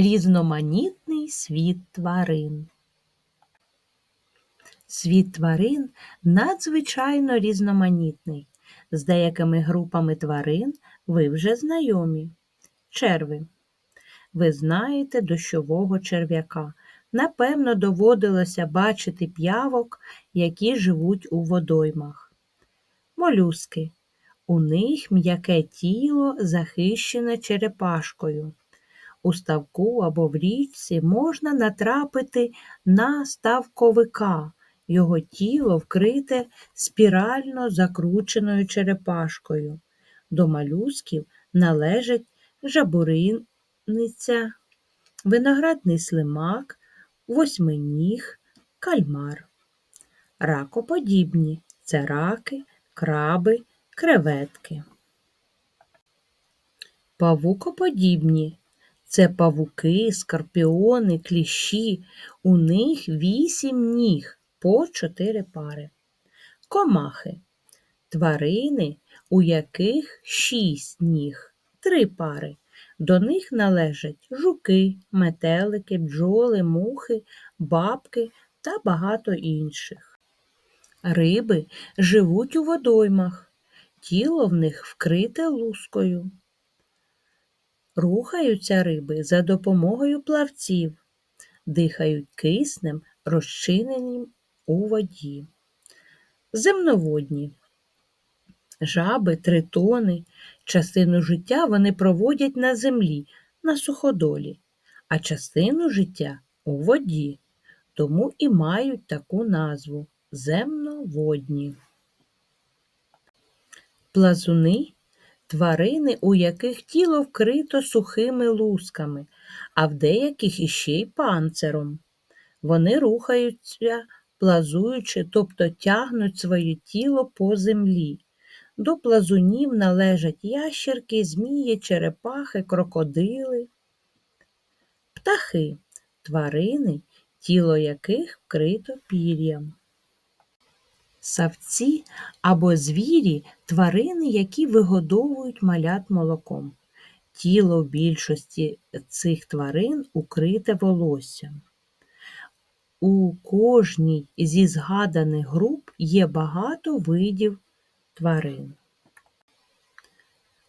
Різноманітний світ тварин. Світ тварин надзвичайно різноманітний. З деякими групами тварин ви вже знайомі. Черви. Ви знаєте дощового черв'яка. Напевно, доводилося бачити п'явок, які живуть у водоймах. Молюски. У них м'яке тіло захищене черепашкою. У ставку або в річці можна натрапити на ставковика. Його тіло вкрите спірально закрученою черепашкою. До малюсків належать жабуриниця, виноградний слимак, восьминіг, кальмар. Ракоподібні це раки, краби, креветки. Павукоподібні це павуки, скорпіони, кліщі. У них вісім ніг по чотири пари. Комахи тварини, у яких шість ніг, три пари. До них належать жуки, метелики, бджоли, мухи, бабки та багато інших. Риби живуть у водоймах, тіло в них вкрите лускою. Рухаються риби за допомогою плавців, дихають киснем, розчиненим у воді. Земноводні. Жаби, тритони, частину життя вони проводять на землі, на суходолі, а частину життя у воді, тому і мають таку назву земноводні. Плазуни тварини, у яких тіло вкрито сухими лусками, а в деяких іще й панциром. Вони рухаються, плазуючи, тобто тягнуть своє тіло по землі. До плазунів належать ящерки, змії, черепахи, крокодили, птахи, тварини, тіло яких вкрито пір'ям. Савці або звірі тварини, які вигодовують малят молоком. Тіло більшості цих тварин укрите волоссям. У кожній зі згаданих груп є багато видів тварин.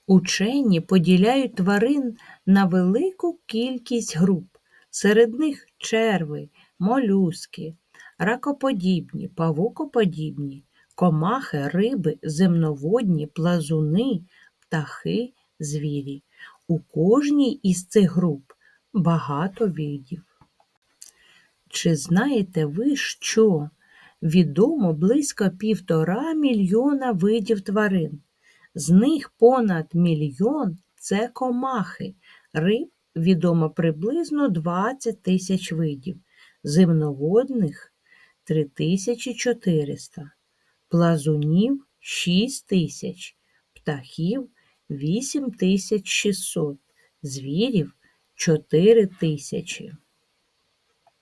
Учені поділяють тварин на велику кількість груп. Серед них черви, молюски, ракоподібні, павукоподібні, комахи, риби, земноводні, плазуни, птахи, звірі. У кожній із цих груп багато видів. Чи знаєте ви, що відомо близько півтора мільйона видів тварин? З них понад мільйон це комахи, риб відомо приблизно 20 тисяч видів, земноводних 3400, плазунів шість тисяч, птахів 8600, звірів чотири тисячі.